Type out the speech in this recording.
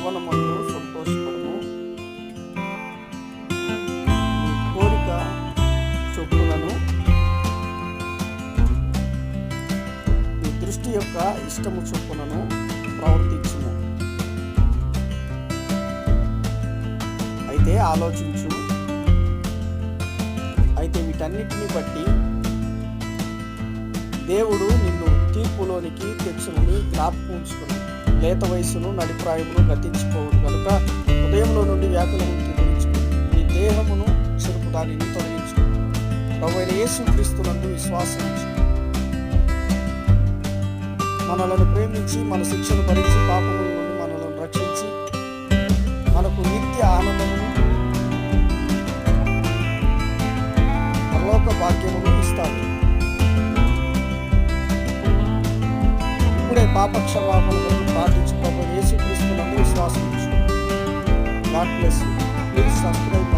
యవనమందు సంతోషపడము. కోరిక చొప్పులను నీ దృష్టి యొక్క ఇష్టము చొప్పులను ప్రవర్తించుము. అయితే ఆలోచించు. అయితే వీటన్నిటిని బట్టి దేవుడు నిన్ను తీర్పులోనికి తెచ్చునని జ్ఞాపకం ఉంచుకున్నాడు లేత వయసును నడిప్రాయమును గతించుకోవడం కనుక ఉదయంలో నుండి వ్యాకులను తొలగించుకుని నీ దేహమును చెరుపు దానిని తొలగించుకుని ప్రభు యేసు విశ్వాసం మనలను ప్రేమించి మన శిక్షను భరించి పాపముల నుండి మనలను రక్షించి. మనకు నిత్య ఆనందమును పరలోక భాగ్యమును ఇస్తాడు. ఇప్పుడే పాపక్షమాపణ కొరకు ప్రార్థించు ప్రభు యేసు విశ్వాసం గాడ్ బ్లెస్ ప్లీజ్ సబ్స్క్రైబ్